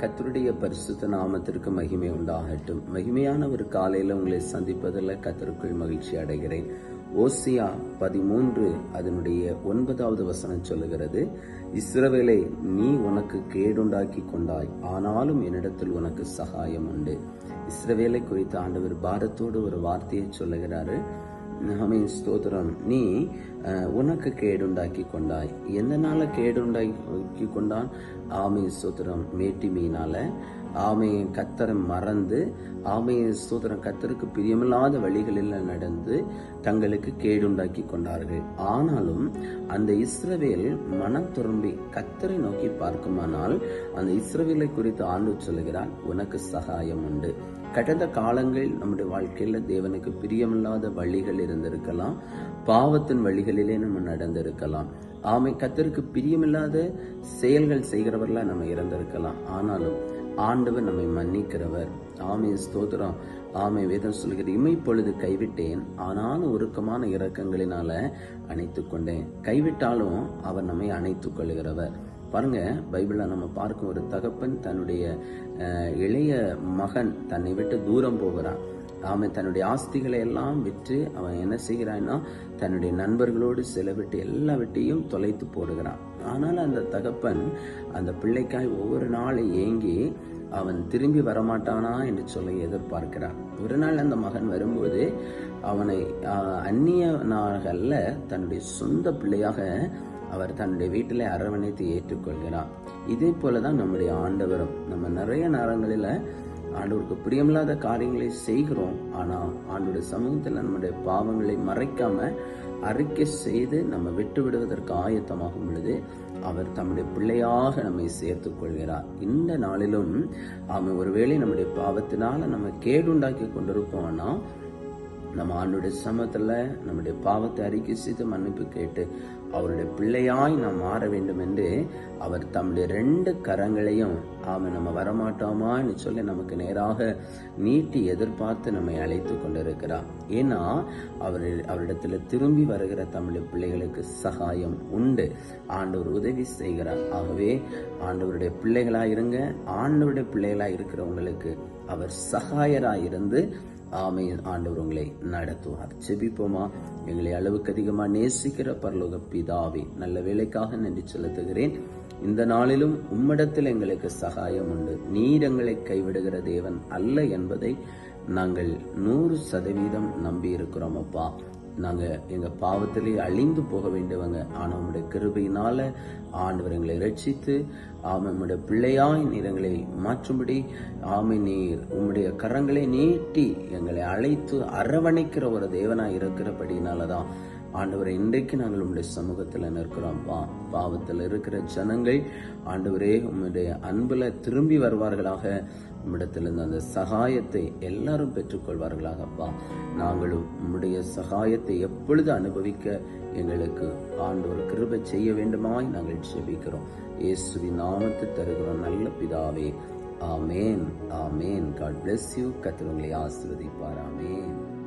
கத்தருடைய பரிசுத்த நாமத்திற்கு மகிமை உண்டாகட்டும். மகிமையான ஒரு காலையில உங்களை சந்திப்பதில் கத்தருக்குள் மகிழ்ச்சி அடைகிறேன். ஓசியா பதிமூன்று அதனுடைய ஒன்பதாவது வசனம் சொல்லுகிறது இஸ்ரவேலை நீ உனக்கு கேடுண்டாக்கி கொண்டாய் ஆனாலும் என்னிடத்தில் உனக்கு சகாயம் உண்டு. இஸ்ரவேலை குறித்த ஆண்டவர் பாரத்தோடு ஒரு வார்த்தையை சொல்லுகிறாரு. ஆமீன் ஸ்தோத்திரம் நீ அஹ், உனக்கு கேடுண்டாக்கி கொண்டாய் எந்த நாள கேடுண்டாக்கி கொண்டான் ஆமை ஸ்தோத்திரம் மேட்டி மீனால் ஆமையை கத்தரை மறந்து ஆமையை சூதரன் கத்தருக்கு பிரியமில்லாத வழிகளில் நடந்து தங்களுக்கு கேடுண்டாக்கி கொண்டார்கள். ஆனாலும் அந்த இஸ்ரவேல் மனம் திரும்பி கத்தரை நோக்கி பார்க்குமானால் அந்த இஸ்ரவேலை குறித்து ஆண்டு சொல்லுகிறார் உனக்கு சகாயம் உண்டு. கடந்த காலங்களில் நம்முடைய வாழ்க்கையில தேவனுக்கு பிரியமில்லாத வழிகள் இருந்திருக்கலாம் பாவத்தின் வழிகளிலே நம்ம நடந்திருக்கலாம். ஆமை கத்தருக்கு பிரியமில்லாத செயல்கள் செய்கிறவர்களா நம்ம இறந்திருக்கலாம் ஆனாலும் ஆண்டவர் நம்மை மன்னிக்கிறவர். ஆமை ஸ்தோத்திரம். ஆமை வேதம் சொல்கிற இமைப்பொழுது கைவிட்டேன் ஆனாலும் உருக்கமான இறக்கங்களினால அணைத்து கொண்டேன். கைவிட்டாலும் அவர் நம்மை அணைத்துக் கொள்கிறவர் பாருங்க பைபிளில் நம்ம பார்க்கும் ஒரு தகப்பன் தன்னுடைய இளைய மகன் தன்னை விட்டு தூரம் போகிறான். அவன் தன்னுடைய ஆஸ்திகளை எல்லாம் விற்று அவன் என்ன செய்கிறான்னா தன்னுடைய நண்பர்களோடு செலவிட்டு எல்லாவற்றையும் தொலைத்து போடுகிறான். ஆனால் அந்த தகப்பன் அந்த பிள்ளைக்காய் ஒவ்வொரு நாளும் ஏங்கி அவன் திரும்பி வரமாட்டானா என்று சொல்ல எதிர்பார்க்கிறான். ஒரு நாள் அந்த மகன் வரும்போது அவனை ஆஹ், அந்நியனாக அல்ல தன்னுடைய சொந்த பிள்ளையாக அவர் தன்னுடைய வீட்டிலே அரவணைத்து ஏற்றுக்கொள்கிறார் இதே போலதான் நம்முடைய ஆண்டவரும். நம்ம நிறைய நேரங்களில் ஆண்டவருக்கு பிரியமில்லாத காரியங்களை செய்கிறோம். ஆனால் ஆண்டோட சமூகத்தில் நம்முடைய பாவங்களை மறைக்காம அறிக்கை செய்து நம்ம விட்டு விடுவதற்கு ஆயத்தமாகும் பொழுது அவர் தம்முடைய பிள்ளையாக நம்மை சேர்த்துக் கொள்கிறார். இந்த நாளிலும் அவன் ஒருவேளை நம்முடைய பாவத்தினால நம்ம கேடுண்டாக்கி கொண்டிருப்போம்னா நம்ம ஆண்டுடைய சமத்தில் நம்முடைய பாவத்தை அறிக்கை செய்து மன்னிப்பு கேட்டு அவருடைய பிள்ளையாய் நாம் மாற வேண்டும் என்று அவர் தம்முடைய ரெண்டு கரங்களையும் அவன் நம்ம வரமாட்டோமான்னு சொல்லி நமக்கு நேராக நீட்டி எதிர்பார்த்து நம்மை அழைத்து கொண்டிருக்கிறார். ஏன்னா அவர் அவரிடத்துல திரும்பி வருகிற தமிழ் பிள்ளைகளுக்கு சகாயம் உண்டு. ஆண்டவர் உதவி செய்கிறார். ஆகவே ஆண்டவருடைய பிள்ளைகளாக இருங்க ஆண்டவருடைய பிள்ளைகளாக இருக்கிறவங்களுக்கு அவர் சகாயராக இருந்து ஆமையின் ஆண்டவர் உங்களை நடத்துவார். செபிப்போமா எங்களை அளவுக்கு அதிகமா நேசிக்கிற பரலோக பிதாவே நல்ல வேலைக்காக நன்றி செலுத்துகிறேன். இந்த நாளிலும் உம்மிடத்தில் எங்களுக்கு சகாயம் உண்டு. நீர் எங்களை கைவிடுகிற தேவன் அல்ல என்பதை நாங்கள் நூறு சதவீதம் நம்பி இருக்கிறோம் அப்பா. நாங்கள் எங்கள் பாவத்திலே அழிந்து போக வேண்டியவங்க. ஆனால் உங்களுடைய கிருபையினால ஆண்டவர் எங்களை ரட்சித்து ஆமை உம்முடைய பிள்ளையாய் நிறங்களை மாற்றும்படி ஆமை நீர் உம்முடைய கரங்களை நீட்டி எங்களை அழைத்து அரவணைக்கிற ஒரு தேவனாய் இருக்கிறபடினாலதான் ஆண்டவரை இன்றைக்கு நாங்கள் உங்களுடைய சமூகத்தில் நிற்கிறோம். பா பாவத்தில் இருக்கிற ஜனங்கள் ஆண்டவரே உம்முடைய அன்புல திரும்பி வருவார்களாக. உம்மிடத்திலிருந்து அந்த சகாயத்தை எல்லாரும் பெற்றுக்கொள்வார்களாக. அப்பா நாங்களும் உம்முடைய சகாயத்தை எப்பொழுது அனுபவிக்க எங்களுக்கு ஆண்டவர் கிருபை செய்ய வேண்டுமாய் நாங்கள் செபிக்கிறோம் இயேசுவின் நாமத்தை தருகிறோம் நல்ல பிதாவே. ஆமேன் ஆமேன். காட் bless யூ கத்திரங்களை ஆசிர்வதிப்பார் ஆமேன்